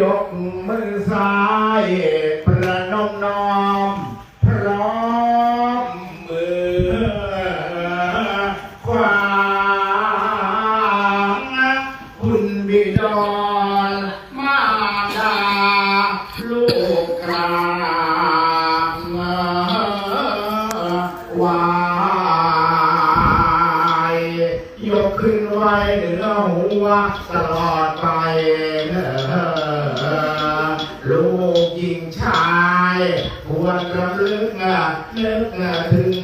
ยกมือซ้ายประนมน้อม บิดมาดาลูกกราบไวายยกขึ้นไว้เหนือหัวตลอดไปเออลูกหญิงชายควรรำลึกนึกถึง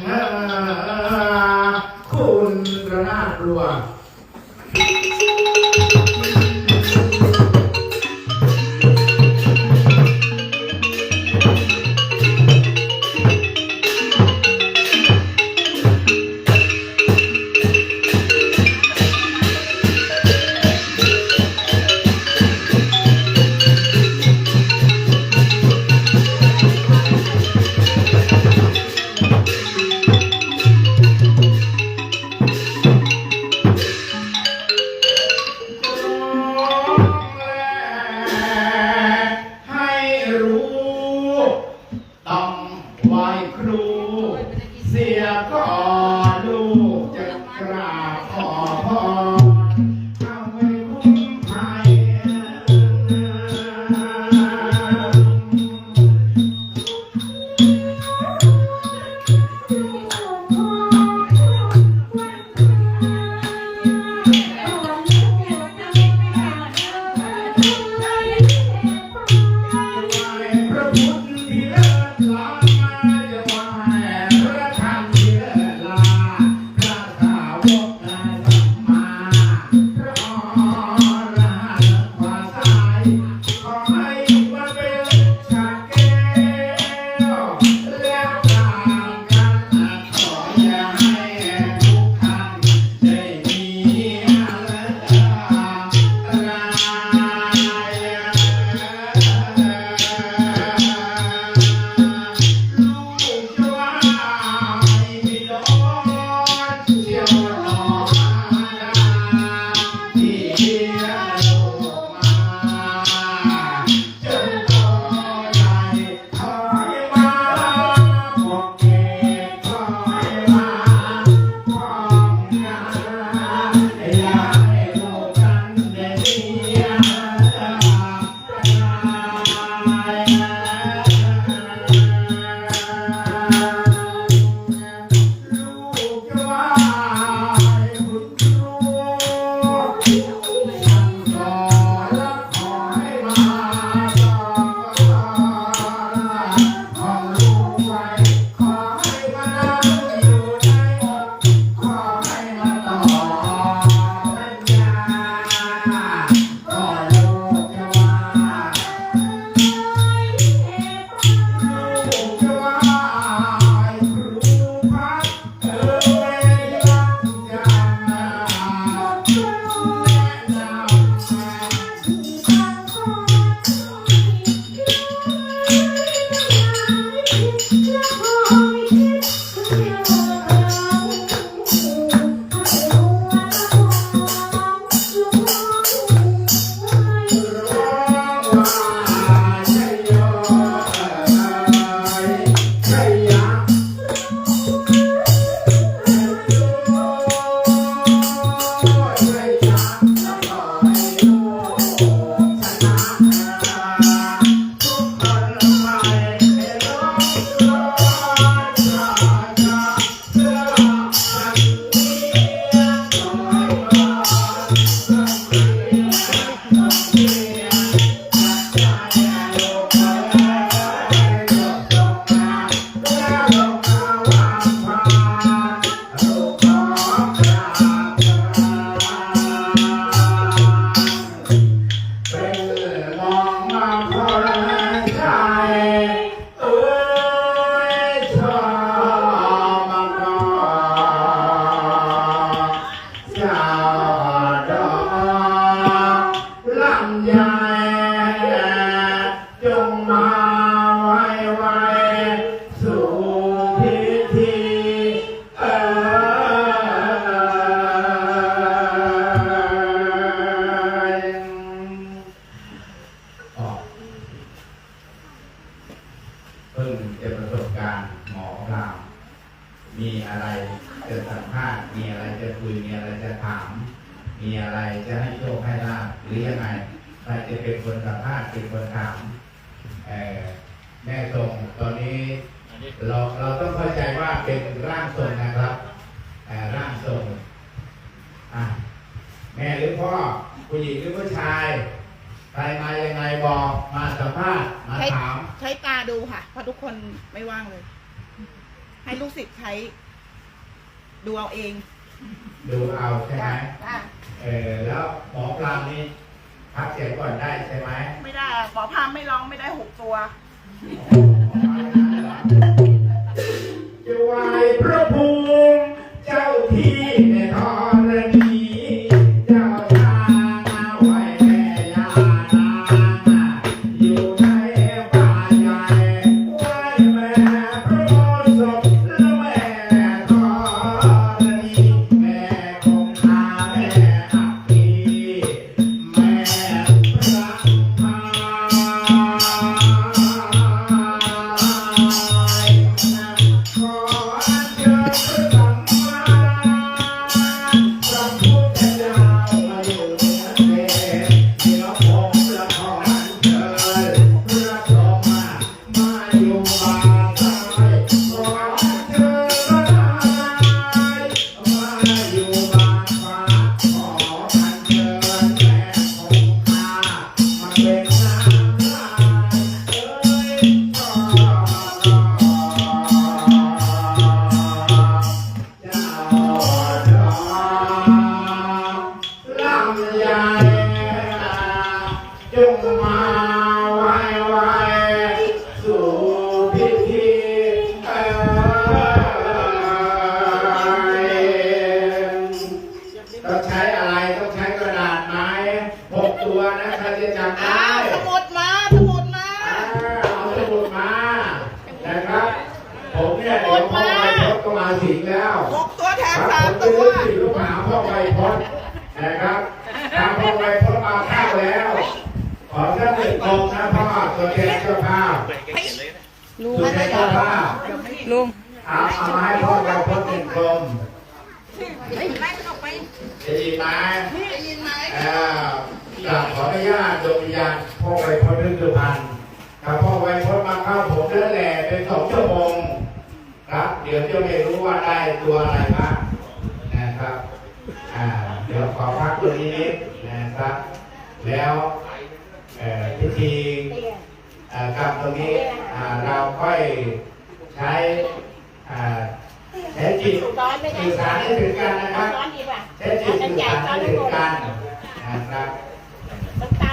มีอะไรจะสัมภาษณ์ มีอะไรจะคุย มีอะไรจะถาม มีอะไรจะให้โชคให้ลาบหรือยังไงใครจะเป็นคนสัมภาษณ์เป็นคนถามแม่ทรงตอนนี้เราเราต้องเข้าใจว่าเป็นร่างทรงนะครับร่างทรงแม่หรือพ่อผู้หญิงหรือผู้ชายใครมายังไงบอกมาสัมภาษณ์มาถาม ใช้ตาดูค่ะเพราะทุกคนไม่ว่างเลย ให้ลูกศิษย์ใช้ดูเอาเอง ดูเอาใช่ไหมจ้ะเออแล้วหมอปลานี่พักเสียงก่อนได้ใช่ไหมไม่ได้อะหมอพามไม่ร้องไม่ได้หกตัว จะไหวพระภูมิเจ้าที่ใน จงมาไว้ไว้สู่พิธีเอ่ยต้องใช้อะไรต้องใช้กระดาษไม้หกตัวนะใครจะจำอ้าได้วสมุดมาสมุดมาเอาสมุดมานะครับ ผมเนี่ยเดี๋ยวพ่อไวพจน์ก็มาสิงแล้วหกตัวแถคมรับสามผมตัวจะสิลูกหาพ่อไวพจน์นะครับถ้าพ่อไวพจน์มาข้าวแล้วข อท่านหนึ่งองค์นะพ่อตัวแทนเจ้าภาพลุงตัวแทนเจ้าภาพลุงเอาเอามาให้พ่อไวพจน์หนึ่งกลมได้ยินไหมมันออกไปจะดีไหมได้ยินไหมเอ่อกราบขออนุญาตดวงวิญญาณพ่อไวพจน์ฤดูพันธ์ถ้าพ่อไวพจน์มาเข้าผมนั่นแหละเป็นสองชั่วโมงครับ เดี๋ยวจะไม่รู้ว่าได้ตัวอะไรบ้างนะครับ อ่า เดี๋ยวขอพักตัวนี้นิดนะครับ แล้วเอ่อ พิธีเอ่อกรรมตรงนี้อ่าเราค่อยใช้อ่าใช้จิตสื่อสารให้ถึงกันนะครับร้อนดีป่ะใช้จิตสื่อสารให้ถึงกันนะครับน้ำตาล